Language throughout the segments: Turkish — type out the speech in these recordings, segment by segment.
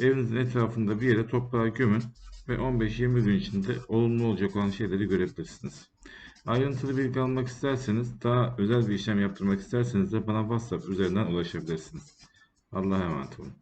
Evinizin etrafında bir yere toprağa gömün ve 15-20 gün içinde olumlu olacak olan şeyleri görebilirsiniz. Ayrıntılı bilgi almak isterseniz, daha özel bir işlem yaptırmak isterseniz de bana WhatsApp üzerinden ulaşabilirsiniz. Allah'a emanet olun.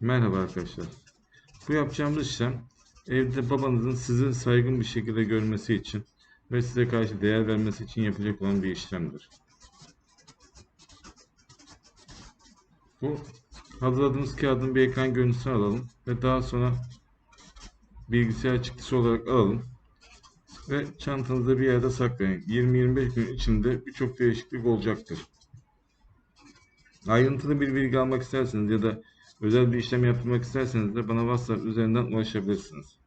Merhaba arkadaşlar. Bu yapacağımız işlem evde babanızın sizi saygın bir şekilde görmesi için ve size karşı değer vermesi için yapacak olan bir işlemdir. Bu hazırladığımız kağıdın bir ekran görüntüsünü alalım ve daha sonra bilgisayar çıktısı olarak alalım ve çantanızda bir yerde saklayın. 20-25 gün içinde birçok değişiklik olacaktır. Ayrıntılı bir bilgi almak isterseniz ya da özel bir işlem yaptırmak isterseniz de bana WhatsApp üzerinden ulaşabilirsiniz.